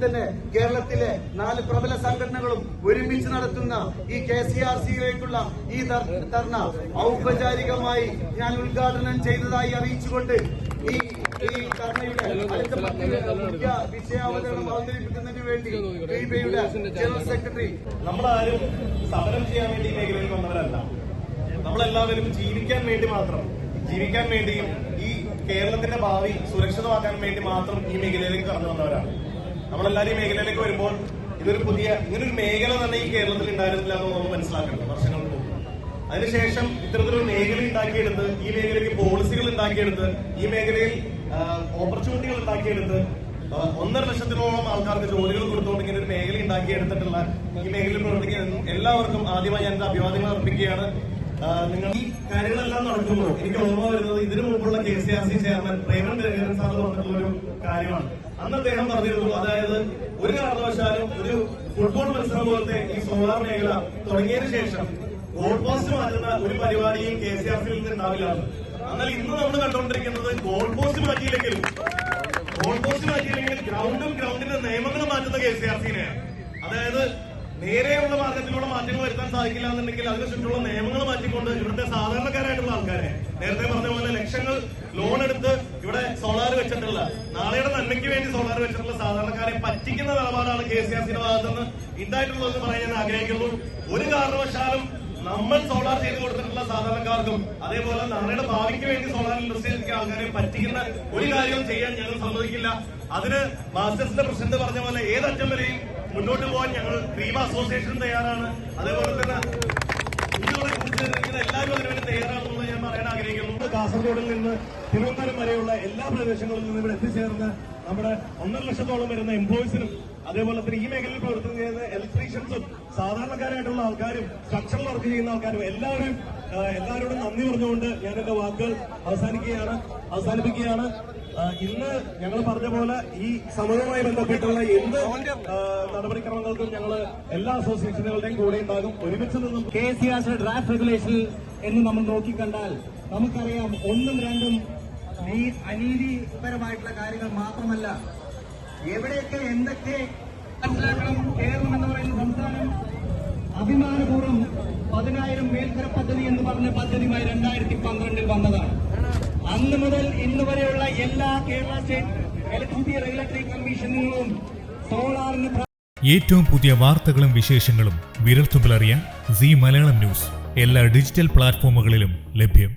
തന്നെ കേരളത്തിലെ നാല് പ്രബല സംഘടനകളും ഒരുമിച്ച് നടത്തുന്ന ഈ കെ സി ആർ സിയിലേക്കുള്ള ഈ ധർ- ധർണ ഔപചാരികമായി ഞാൻ ഉദ്ഘാടനം ചെയ്തതായി അറിയിച്ചുകൊണ്ട് ഈ മുഖ്യ വിഷയാവതരണം അവതരിപ്പിക്കുന്നതിന് വേണ്ടി ബിബിയുടെ ജനറൽ സെക്രട്ടറി നമ്മളാരും സമരം ചെയ്യാൻ വേണ്ടി മേഖലയിൽ വന്നവരല്ല. നമ്മളെല്ലാവരും ജീവിക്കാൻ വേണ്ടി മാത്രം ജീവിക്കാൻ വേണ്ടിയും ഈ കേരളത്തിന്റെ ഭാവി സുരക്ഷിതമാക്കാൻ വേണ്ടി മാത്രം ഈ മേഖലയിലേക്ക് കടന്നു വന്നവരാണ്. നമ്മളെല്ലാവരും ഈ മേഖലയിലേക്ക് വരുമ്പോൾ ഇതൊരു പുതിയ ഇങ്ങനൊരു മേഖല തന്നെ ഈ കേരളത്തിൽ ഉണ്ടായിരുന്നില്ല എന്ന് നമ്മൾ മനസ്സിലാക്കണം വർഷങ്ങൾക്ക് അതിനുശേഷം ഇത്തരത്തിലൊരു മേഖല ഉണ്ടാക്കിയെടുത്ത് ഈ മേഖലയ്ക്ക് പോളിസികൾ ഉണ്ടാക്കിയെടുത്ത് ഈ മേഖലയിൽ ഓപ്പർച്യൂണിറ്റികൾ ഉണ്ടാക്കിയെടുത്ത് ഒന്നര ലക്ഷത്തിനോളം ആൾക്കാർക്ക് ജോലികൾ കൊടുത്തുകൊണ്ട് ഇങ്ങനെ ഒരു മേഖല ഉണ്ടാക്കിയെടുത്തിട്ടുള്ള ഈ മേഖലയിൽ പ്രവർത്തിക്കുന്ന എല്ലാവർക്കും ആദ്യമായി ഞാൻ അഭിവാദ്യങ്ങൾ അർപ്പിക്കുകയാണ്. നിങ്ങൾ ഈ കാര്യങ്ങളെല്ലാം നടക്കുമ്പോൾ എനിക്ക് ഓർമ്മ വരുന്നത് ഇതിനു മുമ്പുള്ള K C R C chairman Preman Raveendran sir പറഞ്ഞിട്ടുള്ള ഒരു കാര്യമാണ്. അന്ന് അദ്ദേഹം പറഞ്ഞിരുന്നു അതായത് ഒരു കാരണവശാലും ഒരു ഫുട്ബോൾ മത്സരം പോലത്തെ ഈ സോളാർ മേഖല തുടങ്ങിയതിനു ശേഷം ഗോൾ പോസ്റ്റ് മാറ്റുന്ന ഒരു പരിപാടിയും കെ സി ആർ സിയിൽ നിന്ന് ഉണ്ടാവില്ല. എന്നാൽ ഇന്ന് നമ്മൾ കണ്ടുകൊണ്ടിരിക്കുന്നത് ഗോൾ പോസ്റ്റ് മാറ്റിയില്ലെങ്കിൽ ഗോൾ പോസ്റ്റ് മാറ്റിയില്ലെങ്കിൽ ഗ്രൗണ്ടും ഗ്രൗണ്ടിന്റെ നിയമങ്ങളും മാറ്റുന്ന കെ സി ആർ സിനെയാണ് അതായത് നേരെയുള്ള മാർഗത്തിലൂടെ മാറ്റങ്ങൾ വരുത്താൻ സാധിക്കില്ല എന്നുണ്ടെങ്കിൽ അതിനു ചുറ്റുള്ള നിയമങ്ങൾ മാറ്റിക്കൊണ്ട് ഇവിടുത്തെ സാധാരണക്കാരായിട്ടുള്ള ആൾക്കാരെ. നേരത്തെ പറഞ്ഞ പോലെ ലക്ഷങ്ങൾ ലോൺ എടുത്ത് ഇവിടെ സോളാർ വെച്ചിട്ടുള്ള നാളെയുടെ നന്മയ്ക്ക് വേണ്ടി സോളാർ വെച്ചിട്ടുള്ള സാധാരണക്കാരെ പറ്റിക്കുന്ന നിലപാടാണ് കെ സി ആർ സിന്റെ ഭാഗത്തുനിന്ന് ഉണ്ടായിട്ടുള്ളതെന്ന് പറയാൻ ഞാൻ ആഗ്രഹിക്കുന്നു. ഒരു കാരണവശാലും നമ്മൾ സോളാർ ചെയ്ത് കൊടുത്തിട്ടുള്ള സാധാരണക്കാർക്കും അതേപോലെ നാളെയുടെ ഭാവിക്ക് വേണ്ടി സോളാർ ഇൻഡസ്ട്രിയിലേക്ക് ആൾക്കാരെ പറ്റിക്കുന്ന ഒരു കാര്യവും ചെയ്യാൻ ഞങ്ങൾ സമ്മതിക്കില്ല. അതിന് മാസ്റ്റേഴ്സിന്റെ പ്രസിഡന്റ് പറഞ്ഞ പോലെ ഏതറ്റം വരെയും മുന്നോട്ട് പോകാൻ ഞങ്ങൾ ക്രീമ അസോസിയേഷൻ തയ്യാറാണ്. അതേപോലെ തന്നെ ഇതിനെ കുറിച്ച് ഇങ്ങനെ എല്ലാവരും അതിനുവേണ്ടി തയ്യാറാണെന്ന് ഞാൻ പറയാൻ ആഗ്രഹിക്കുന്നു കാസർഗോഡിൽ നിന്ന് തിരുവനന്തപുരം വരെയുള്ള എല്ലാ പ്രദേശങ്ങളിൽ നിന്നും ഇവിടെ എത്തിച്ചേർന്ന് നമ്മുടെ ഒന്നര ലക്ഷത്തോളം വരുന്ന എംപ്ലോയീസിനും അതേപോലെ തന്നെ ഈ മേഖലയിൽ പ്രവർത്തനം ചെയ്യുന്ന ഇലക്ട്രീഷ്യൻസും സാധാരണക്കാരായിട്ടുള്ള ആൾക്കാരും സ്ട്രക്ചറൽ വർക്ക് ചെയ്യുന്ന ആൾക്കാരും എല്ലാവരും എല്ലാവരോടും നന്ദി പറഞ്ഞുകൊണ്ട് ഞാൻ എന്റെ വാക്കുകൾ അവസാനിക്കുകയാണ് അവസാനിപ്പിക്കുകയാണ്. ഇന്ന് ഞങ്ങൾ പറഞ്ഞ പോലെ ഈ സമരവുമായി ബന്ധപ്പെട്ടുള്ള എന്ത് നടപടിക്രമങ്ങൾക്കും ഞങ്ങൾ എല്ലാ അസോസിയേഷനുകളുടെയും കൂടെ ഉണ്ടാകും. ഒരുമിച്ച് നിന്നും K C R draft regulation എന്ന് നമ്മൾ നോക്കിക്കണ്ടാൽ നമുക്കറിയാം ഒന്നും രണ്ടും ഈ അനീതിപരമായിട്ടുള്ള കാര്യങ്ങൾ മാത്രമല്ല. എവിടെയൊക്കെ എന്തൊക്കെ മനസ്സിലാക്കണം കേരളം എന്ന് പറയുന്ന സംസ്ഥാനം അഭിമാനപൂർവം പതിനായിരം മേൽക്കര പദ്ധതി എന്ന് പറഞ്ഞ പദ്ധതിയുമായി രണ്ടായിരത്തി പന്ത്രണ്ടിൽ വന്നതാണ്. അന്ന് മുതൽ ഇന്ന് വരെയുള്ള എല്ലാ കേരള സ്റ്റേറ്റ് ഇലക്ട്രിസിറ്റി റെഗുലേറ്ററി കമ്മീഷനുകളും സോളാറിന് ഏറ്റവും പുതിയ വാർത്തകളും വിശേഷങ്ങളും വിരൽത്തുമ്പിലറിയാൻ സി മലയാളം ന്യൂസ്. എല്ലാ ഡിജിറ്റൽ പ്ലാറ്റ്ഫോമുകളിലും ലഭ്യം.